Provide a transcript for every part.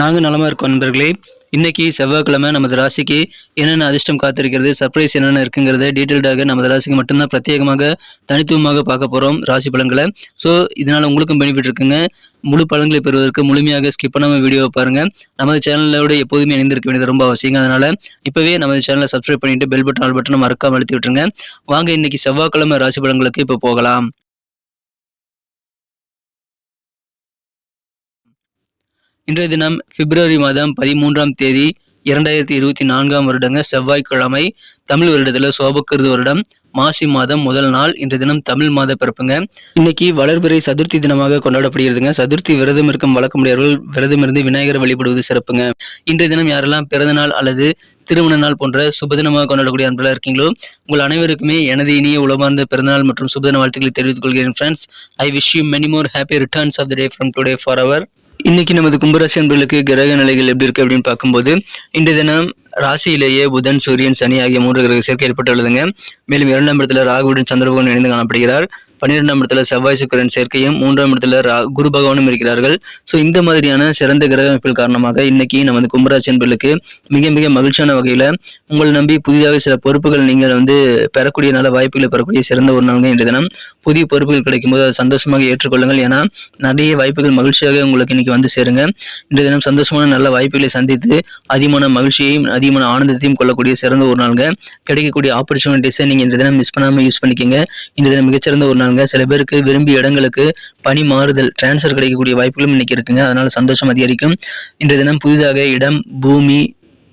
நாங்கள் நலமாக இருக்கோம் நண்பர்களே. இன்னைக்கு செவ்வாய்க்கிழமை நமது ராசிக்கு என்னென்ன அதிர்ஷ்டம் காத்திருக்கிறது சர்ப்ரைஸ் என்னென்ன இருக்குங்கிறத டீட்டெயில்டாக நமது ராசிக்கு மட்டும்தான் பிரத்யேகமாக தனித்துவமாக பார்க்க போகிறோம் ராசி பலன்களை. ஸோ இதனால் உங்களுக்கும் பெனிஃபிட் இருக்குங்க. முழு பலன்களை பெறுவதற்கு முழுமையாக ஸ்கிப் பண்ணாமல் வீடியோவை பாருங்கள் நமது சேனலோட எப்போதுமே இணைந்திருக்க வேண்டியது ரொம்ப அவசியம். அதனால் இப்போவே நமது சேனலை சப்ஸ்கிரைப் பண்ணிட்டு பெல் பட்டன் ஆல் பட்டனை மறக்காமல் அழுத்தி விட்டுருங்க. வாங்க இன்னைக்கு செவ்வாய்க்கிழமை ராசி பலன்களுக்கு இப்போ போகலாம். இன்றைய தினம் பிப்ரவரி மாதம் பதிமூன்றாம் தேதி இரண்டாயிரத்தி இருபத்தி நான்காம் வருடங்க செவ்வாய்க்கிழமை தமிழ் வருடத்துல சோபக்கிருது வருடம். மாசி மாதம் முதல் நாள் இன்றைய தினம் தமிழ் மாத பிறப்புங்க. இன்னைக்கு வளர்பிறை சதுர்த்தி தினமாக கொண்டாடப்படுகிறதுங்க. சதுர்த்தி விரதம் இருக்கும் வழக்கமுடையவர்கள் விரதம் இருந்து விநாயகரை வழிபடுவது சிறப்புங்க. இன்றைய தினம் யாரெல்லாம் பிறந்த நாள் அல்லது திருமண நாள் போன்ற சுபதினமாக கொண்டாடக்கூடிய அன்பர்களாக இருக்கீங்களோ உங்கள் அனைவருக்குமே எனது இனிய உளமார்ந்த பிறந்தநாள் மற்றும் சுபதின வாழ்த்துக்களை தெரிவித்துக் கொள்கிறேன் friends I wish you many more happy returns of the day from today for our இன்னைக்கு நமது கும்பராசி அன்பர்களுக்கு கிரக நிலைகள் எப்படி இருக்கு அப்படின்னு பார்க்கும்போது இன்றைய தினம் ராசியிலேயே புதன் சூரியன் சனி ஆகிய மூன்று கிரக சேர்க்கை ஏற்பட்டுள்ளதுங்க. மேலும் இரண்டாம் இடத்துல ராகுவுடன் சந்திரபகவன் இணைந்து காணப்படுகிறார். பன்னிரெண்டாம் இடத்துல செவ்வாய் சுக்கரன் சேர்க்கையும் மூன்றாம் இடத்துல ரா குரு பகவானும் இருக்கிறார்கள். ஸோ இந்த மாதிரியான சிறந்த கிரக அமைப்பில் காரணமாக இன்னைக்கு நமது கும்பராசி அன்பர்களுக்கு மிக மிக மகிழ்ச்சியான வகையில் உங்களை நம்பி புதிதாக சில பொறுப்புகள் நீங்கள் வந்து பெறக்கூடிய நல்ல வாய்ப்புகளை பெறக்கூடிய சிறந்த ஒரு நாளுங்க இன்றைய தினம். புதிய பொறுப்புகள் கிடைக்கும் போது அதை சந்தோஷமாக ஏற்றுக்கொள்ளுங்கள். ஏன்னா நிறைய வாய்ப்புகள் மகிழ்ச்சியாக உங்களுக்கு இன்னைக்கு வந்து சேருங்க. இன்றைய தினம் சந்தோஷமான நல்ல வாய்ப்புகளை சந்தித்து அதிகமான மகிழ்ச்சியையும் அதிகமான ஆனந்தத்தையும் கொள்ளக்கூடிய சிறந்த ஒரு நாளுங்க. கிடைக்கக்கூடிய ஆப்பர்ச்சுனிட்டிஸை நீங்கள் இன்றைய தினம் மிஸ் பண்ணாமல் யூஸ் பண்ணிக்கோங்க. இன்றைய தினம் மிகச்சிறந்த ஒரு நாளுங்க. சில பேருக்கு விரும்பிய இடங்களுக்கு பணி மாறுதல் டிரான்ஸ்ஃபர் கிடைக்கக்கூடிய வாய்ப்புகளும் இன்னைக்கு இருக்குங்க. அதனால சந்தோஷம் அதிகரிக்கும். இன்றைய தினம் புதிதாக இடம் பூமி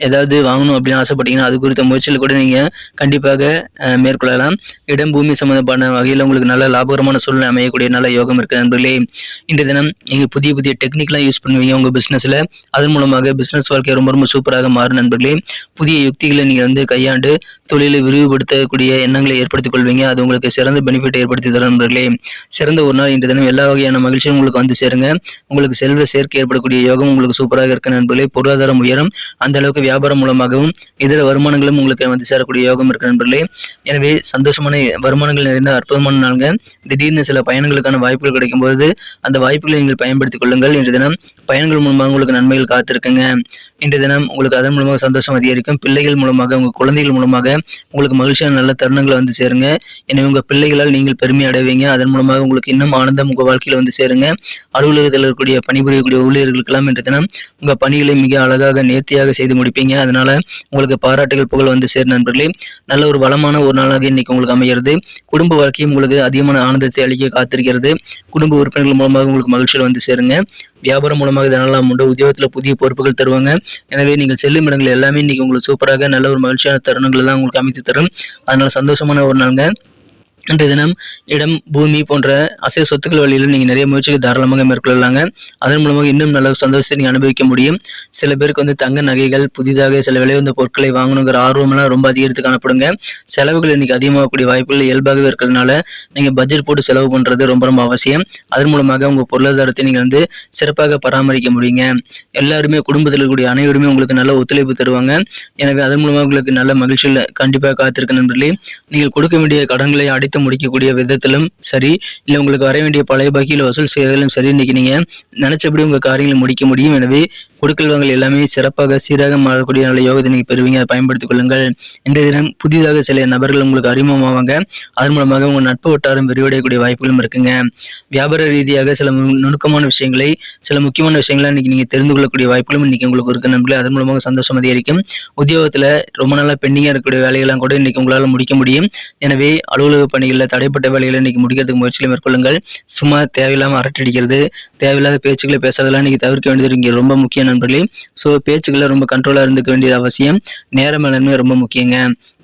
ஏதாவது வாங்கணும் அப்படின்னு ஆசைப்பட்டீங்கன்னா அது குறித்த முயற்சியில் கூட நீங்கள் கண்டிப்பாக மேற்கொள்ளலாம். இடம் பூமி சம்மந்தமான வகையில் உங்களுக்கு நல்ல லாபகரமான சூழ்நிலை அமையக்கூடிய நல்ல யோகம் இருக்குது நண்பர்களே. இன்றைய தினம் நீங்கள் புதிய புதிய டெக்னிக்லாம் யூஸ் பண்ணுவீங்க உங்கள் பிஸ்னஸில் அதன் மூலமாக பிஸ்னஸ் வாழ்க்கை ரொம்ப ரொம்ப சூப்பராக மாறும் நண்பர்களே. புதிய யுக்திகளை நீங்கள் வந்து கையாண்டு தொழிலை விரிவுபடுத்தக்கூடிய எண்ணங்களை ஏற்படுத்திக் கொள்வீங்க. அது உங்களுக்கு சிறந்த பெனிஃபிட் ஏற்படுத்தி தரும் நண்பர்களே. சிறந்த ஒரு நாள் இன்றைய தினம் எல்லா வகையான மகிழ்ச்சியும் உங்களுக்கு வந்து சேருங்க. உங்களுக்கு செல்வ சேர்க்கை ஏற்படக்கூடிய யோகம் உங்களுக்கு சூப்பராக இருக்க நண்பர்களே. பொருளாதாரம் உயரும். அந்த அளவுக்கு வியாபாரம் மூலமாகவும் இதர வருமானங்களும் உங்களுக்கு வந்து சேரக்கூடிய யோகம் இருக்கு நண்பர்களே. எனவே சந்தோஷமான வருமானங்கள் நிறைந்த அற்புதமான நாளுங்க. திடீர்னு சில பயணங்களுக்கான வாய்ப்புகள் கிடைக்கும் போது அந்த வாய்ப்புகளை நீங்கள் பயன்படுத்திக் கொள்ளுங்கள். இன்று தினம் பயணங்கள் மூலமாக உங்களுக்கு நன்மைகள் காத்திருக்குங்க. இன்று தினம் உங்களுக்கு அதன் மூலமாக சந்தோஷம் அதிகரிக்கும். பிள்ளைகள் மூலமாக உங்கள் குழந்தைகள் மூலமாக உங்களுக்கு மகிழ்ச்சியான நல்ல தருணங்கள் வந்து சேருங்க. எனவே உங்கள் பிள்ளைகளால் நீங்கள் பெருமை அடைவீங்க. அதன் மூலமாக உங்களுக்கு இன்னும் ஆனந்தம் உங்கள் வாழ்க்கையில் வந்து சேருங்க. அலுவலகத்தில் இருக்கக்கூடிய பணிபுரியக்கூடிய ஊழியர்களுக்கெல்லாம் இன்று தினம் உங்கள் பணிகளை மிக அழகாக நேர்த்தியாக செய்து முடிப்பீங்க. இருப்பீங்க. அதனால உங்களுக்கு பாராட்டுகள் புகழ் வந்து சேரும் நண்பர்களே. நல்ல ஒரு வளமான ஒரு நாளாக இன்னைக்கு உங்களுக்கு அமைகிறது குடும்ப வாழ்க்கையும் உங்களுக்கு அதிகமான ஆனந்தத்தை அளிக்க காத்திருக்கிறது. குடும்ப உறுப்பினர்கள் மூலமாக உங்களுக்கு மகிழ்ச்சியில் வந்து சேருங்க. வியாபாரம் மூலமாக இதனால் உண்டு. உத்தியோகத்தில் புதிய பொறுப்புகள் தருவாங்க. எனவே நீங்கள் செல்லும் இடங்கள் எல்லாமே இன்னைக்கு உங்களுக்கு சூப்பராக நல்ல ஒரு மகிழ்ச்சியான தருணங்கள் தான் உங்களுக்கு அமைத்து தரும். அதனால சந்தோஷமான ஒரு நாளுங்க. இன்றைய தினம் இடம் பூமி போன்ற அசைய சொத்துக்கள் வழியில் நீங்கள் நிறைய முயற்சிகள் தாராளமாக மேற்கொள்ளலாங்க. அதன் மூலமாக இன்னும் நல்ல சந்தோஷத்தை நீங்கள் அனுபவிக்க முடியும். சில பேருக்கு வந்து தங்க நகைகள் புதிதாக சில விலை வந்த பொருட்களை வாங்கணுங்கிற ஆர்வமெல்லாம் ரொம்ப அதிகரித்து காணப்படுங்க. செலவுகள் இன்னைக்கு அதிகமாகக்கூடிய வாய்ப்புகள் இயல்பாகவே இருக்கிறதுனால நீங்கள் பட்ஜெட் போட்டு செலவு பண்ணுறது ரொம்ப ரொம்ப அவசியம். அதன் மூலமாக உங்கள் பொருளாதாரத்தை நீங்கள் வந்து சிறப்பாக பராமரிக்க முடியுங்க. எல்லாருமே குடும்பத்தில் இருக்கக்கூடிய அனைவருமே உங்களுக்கு நல்ல ஒத்துழைப்பு தருவாங்க. எனவே அதன் மூலமாக உங்களுக்கு நல்ல மகிழ்ச்சியில் கண்டிப்பாக காத்திருக்க நண்பர்களே நீங்கள் கொடுக்க வேண்டிய கடன்களை அடித்து முடிக்கக்கூடிய விதத்திலும் சரி இல்லை உங்களுக்கு வர வேண்டிய பழைய பாக்கியில் வசூல் செய்வதிலும் சரி இன்னைக்கு நீங்கள் நினைச்சபடி உங்கள் காரியங்களை முடிக்க முடியும். எனவே கொடுக்கல் எல்லாமே சிறப்பாக சீராக மாறக்கூடிய நல்ல யோகத்தை நீங்கள் பெறுவீங்க. அதை பயன்படுத்திக் கொள்ளுங்கள். இந்த தினம் புதிதாக சில நபர்கள் உங்களுக்கு அறிமுகமாவாங்க. அதன் மூலமாக உங்கள் நட்பு வட்டாரம் விரிவடையக்கூடிய வாய்ப்புகளும் இருக்குங்க. வியாபார ரீதியாக சில நுணுக்கமான விஷயங்களை சில முக்கியமான விஷயங்களை இன்னைக்கு நீங்கள் தெரிந்து கொள்ளக்கூடிய வாய்ப்புகளும் இன்னைக்கு உங்களுக்கு இருக்கு நண்பர்களே. அதன் மூலமாக சந்தோஷம் அதிகரிக்கும். உத்தியோகத்தில் ரொம்ப நாளாக பெண்டிங்காக இருக்கக்கூடிய வேலையெல்லாம் கூட இன்னைக்கு உங்களால் முடிக்க முடியும். எனவே அலுவலக பணிகளில் தடைப்பட்ட வேலைகளை இன்னைக்கு முடிக்கிறதுக்கு முயற்சிகளை மேற்கொள்ளுங்கள். சும்மா தேவையில்லாமல் அரட்டடிக்கிறது தேவையில்லாத பேச்சுக்களை பேசுறதெல்லாம் இன்னைக்கு தவிர்க்க வேண்டியது இங்கே ரொம்ப முக்கியம் நண்பர்களே. ஸோ பேச்சுக்களை ரொம்ப கண்ட்ரோலாக இருந்துக்க வேண்டியது அவசியம். நேர மேலாண்மை ரொம்ப முக்கியங்க.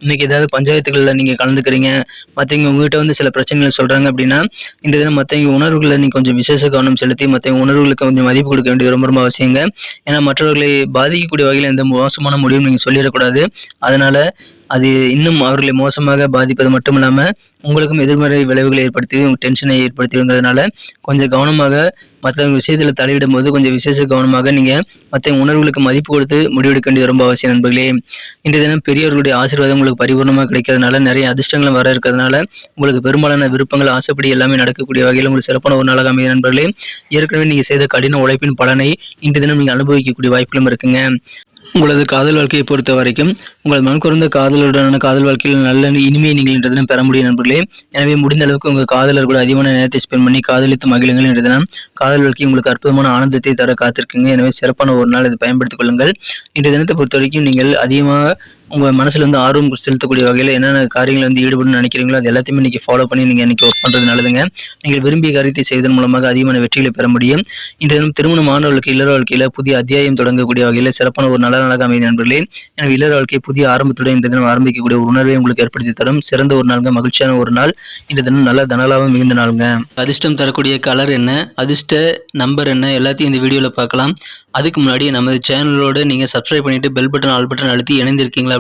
இன்னைக்கு ஏதாவது பஞ்சாயத்துகளில் நீங்கள் கலந்துக்கிறீங்க. மற்றவங்க உங்ககிட்ட வந்து சில பிரச்சனைகள் சொல்கிறாங்க அப்படின்னா இந்த தினம் மற்றவங்க உணர்வுகளை நீங்கள் கொஞ்சம் விசேஷ கவனம் செலுத்தி மற்றவங்க உணர்வுகளுக்கு கொஞ்சம் மதிப்பு கொடுக்க வேண்டியது ரொம்ப ரொம்ப அவசியங்க. ஏன்னா மற்றவர்களை பாதிக்கக்கூடிய வகையில் எந்த மோசமான முடிவும் நீங்கள் சொல்லிடக்கூடாது. அதனால் அது இன்னும் அவர்களை மோசமாக பாதிப்பது மட்டும் இல்லாமல் உங்களுக்கும் எதிர்மறை விளைவுகளை ஏற்படுத்தி டென்ஷனை ஏற்படுத்திங்கிறதுனால கொஞ்சம் கவனமாக மற்றவங்க விஷயத்தில் தலையிடும் போது கொஞ்சம் விசேஷ கவனமாக நீங்கள் மற்ற உணர்வுகளுக்கு மதிப்பு கொடுத்து முடிவெடுக்க வேண்டியது ரொம்ப அவசியம் நண்பர்களே. இன்றைய தினம் பெரியவர்களுடைய ஆசீர்வாதம் உங்களுக்கு பரிபூர்ணமாக கிடைக்கிறதுனால நிறைய அதிர்ஷ்டங்களும் வர இருக்கிறதுனால உங்களுக்கு பெரும்பாலான விருப்பங்கள் ஆசைப்படி எல்லாமே நடக்கக்கூடிய வகையில் உங்களுக்கு சிறப்பான ஒரு நாளாக அமைய நண்பர்களே. ஏற்கனவே நீங்கள் செய்த கடின உழைப்பின் பலனை இன்றைய தினம் நீங்கள் அனுபவிக்கக்கூடிய வாய்ப்புகளும் இருக்குங்க. உங்களது காதல் வாழ்க்கையை பொறுத்த வரைக்கும் உங்கள் மனம் குறைந்த காதலுடனான காதல் வாழ்க்கையில் நல்ல இனிமையை நீங்கள் இன்று தினம் பெற முடியும் நண்பர்களே. எனவே முடிந்த அளவுக்கு உங்கள் காதலர் கூட அதிகமான நேரத்தை ஸ்பெண்ட் பண்ணி காதலித்து மகிழுங்கள் இன்று தினம். காதல் வாழ்க்கை உங்களுக்கு அற்புதமான ஆனந்தத்தை தர காத்திருக்குங்க. எனவே சிறப்பான ஒரு நாள் இதை பயன்படுத்திக் கொள்ளுங்கள். இன்றைய தினத்தை பொறுத்த வரைக்கும் நீங்கள் அதிகமாக உங்கள் மனசில் வந்து ஆர்வம் செலுத்தக்கூடிய வகையில் என்னென்ன காரியங்கள் வந்து ஈடுபடணும்னு நினைக்கிறீங்களோ அது எல்லாத்தையுமே இன்னைக்கு ஃபாலோ பண்ணி நீங்கள் இன்றைக்கி ஒர்க் பண்ணுறது நல்லதுங்க. நீங்கள் விரும்பிய காரியத்தை செய்வதன் மூலமாக அதிகமான வெற்றிகளை பெற முடியும். இன்றைய தினம் திருமண மாணவர்களுக்கு இல்லற வாழ்க்கையில் புதிய அத்தியாயம் தொடங்கக்கூடிய வகையில் சிறப்பான ஒரு நல்ல நாளாக அமைதி நண்பர்களே எனவே இல்லற வாழ்க்கையை புதிய ஆரம்பத்துடன் இந்த தினம் ஆரம்பிக்கக்கூடிய ஒரு உணர்வை உங்களுக்கு ஏற்படுத்தி தரும். சிறந்த ஒரு நாளுங்க மகிழ்ச்சியான ஒரு நாள். இந்த தினம் நல்ல தனலாபம் மிகுந்த நாளுங்க. அதிர்ஷ்டம் தரக்கூடிய கலர் என்ன அதிர்ஷ்ட நம்பர் என்ன எல்லாத்தையும் இந்த வீடியோவில் பார்க்கலாம். அதுக்கு முன்னாடி நமது சேனலோடு நீங்கள் சப்ஸ்கிரைப் பண்ணிவிட்டு பெல் பட்டன் ஆல் பட்டன் அழுத்தி இணைந்திருக்கீங்களா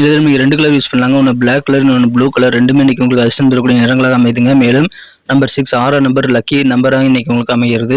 இதில் நம்ம ரெண்டு கலர் யூஸ் பண்ணலாங்க. ஒன்று பிளாக் கலர் இன்னொன்று ப்ளூ கலர் ரெண்டுமே இன்றைக்கி உங்களுக்கு அதிர்ஷ்டம் தரக்கூடிய நிறங்களாக அமைதுங்க. மேலும் நம்பர் சிக்ஸ் ஆறாம் நம்பர் லக்கி நம்பராக இன்னைக்கு உங்களுக்கு அமைகிறது.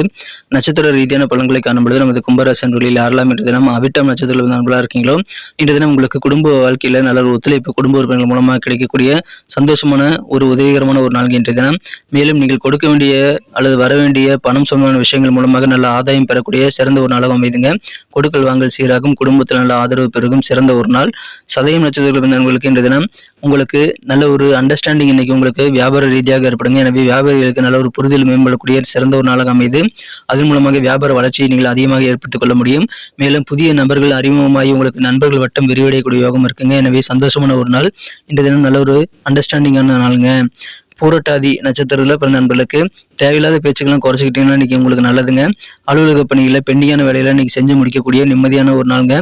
நட்சத்திர ரீதியான பலன்களை காணும்பொழுது நமது கும்பராசன் வழியில் ஆறலாம் இன்று தினம் அவிட்டம் நட்சத்திர நண்பர்களாக இருக்கீங்களோ? இன்று தினம் உங்களுக்கு குடும்ப வாழ்க்கையில் நல்ல ஒரு ஒத்துழைப்பு குடும்ப உறுப்பினர்கள் மூலமாக கிடைக்கக்கூடிய சந்தோஷமான ஒரு உதவிகரமான ஒரு நாள் இன்றைய தினம். மேலும் நீங்கள் கொடுக்க வேண்டிய அல்லது வர வேண்டிய பணம் சம்பந்தமான விஷயங்கள் மூலமாக நல்ல ஆதாயம் பெறக்கூடிய சிறந்த ஒரு நாளாக அமைதுங்க. கொடுக்கல் வாங்கல் சீராகும். குடும்பத்தில் நல்ல ஆதரவு பெருகும். சிறந்த ஒரு நாள். சதயம் நட்சத்திரத்தில் உங்களுக்கு இன்று தினம் உங்களுக்கு நல்ல ஒரு அண்டர்ஸ்டாண்டிங் இன்னைக்கு உங்களுக்கு வியாபார ரீதியாக ஏற்படுங்க. எனவே வியாபாரிகளுக்கு நல்ல ஒரு புரிதல் மேம்படக்கூடிய சிறந்த ஒரு நாளாக அமைது. அதன் மூலமாக வியாபார வளர்ச்சியை நீங்கள் அதிகமாக ஏற்படுத்திக் கொள்ள முடியும். மேலும் புதிய நபர்கள் அறிமுகமாகி உங்களுக்கு நண்பர்கள் வட்டம் விரிவடையக்கூடிய யோகம் இருக்குங்க. எனவே சந்தோஷமான ஒரு நாள். இந்த தினம் நல்ல ஒரு அண்டர்ஸ்டாண்டிங்கான நாளுங்க. பூரட்டாதி நட்சத்திரத்தில் பிறந்த நண்பர்களுக்கு தேவையில்லாத பேச்சுக்கெல்லாம் குறைச்சிக்கிட்டீங்கன்னா இன்னைக்கு உங்களுக்கு நல்லதுங்க. அலுவலக பணிகளில் பெண்டிங்கான வேலையில இன்னைக்கு செஞ்சு முடிக்கக்கூடிய நிம்மதியான ஒரு நாளுங்க.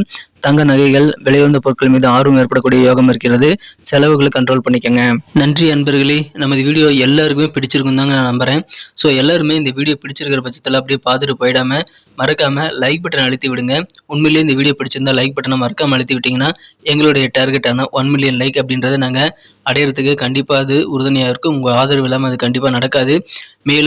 தங்க நகைகள் விலையுந்த பொருட்கள் மீது ஆர்வம் ஏற்படக்கூடிய யோகம் இருக்கிறது. செலவுகளை கண்ட்ரோல் பண்ணிக்கோங்க. நன்றி அன்பர்களே. நமது வீடியோ எல்லாருக்குமே பிடிச்சிருக்கும் தாங்க நான் நம்புறேன். ஸோ எல்லாருமே இந்த வீடியோ பிடிச்சிருக்கிற பட்சத்தில் அப்படியே பார்த்துட்டு போயிடாம மறக்காம லைக் பட்டன் அழுத்தி விடுங்க. உண்மையிலேயே இந்த வீடியோ பிடிச்சிருந்தா லைக் பட்டனை மறக்காம அழுத்தி விட்டீங்கன்னா எங்களுடைய டார்கெட்டான ஒன் மில்லியன் லைக் அப்படின்றத நாங்கள் அடையிறதுக்கு கண்டிப்பாக அது உறுதுணையாக இருக்கும். உங்கள் ஆதரவு இல்லாமல் அது கண்டிப்பாக நடக்காது. மேலும்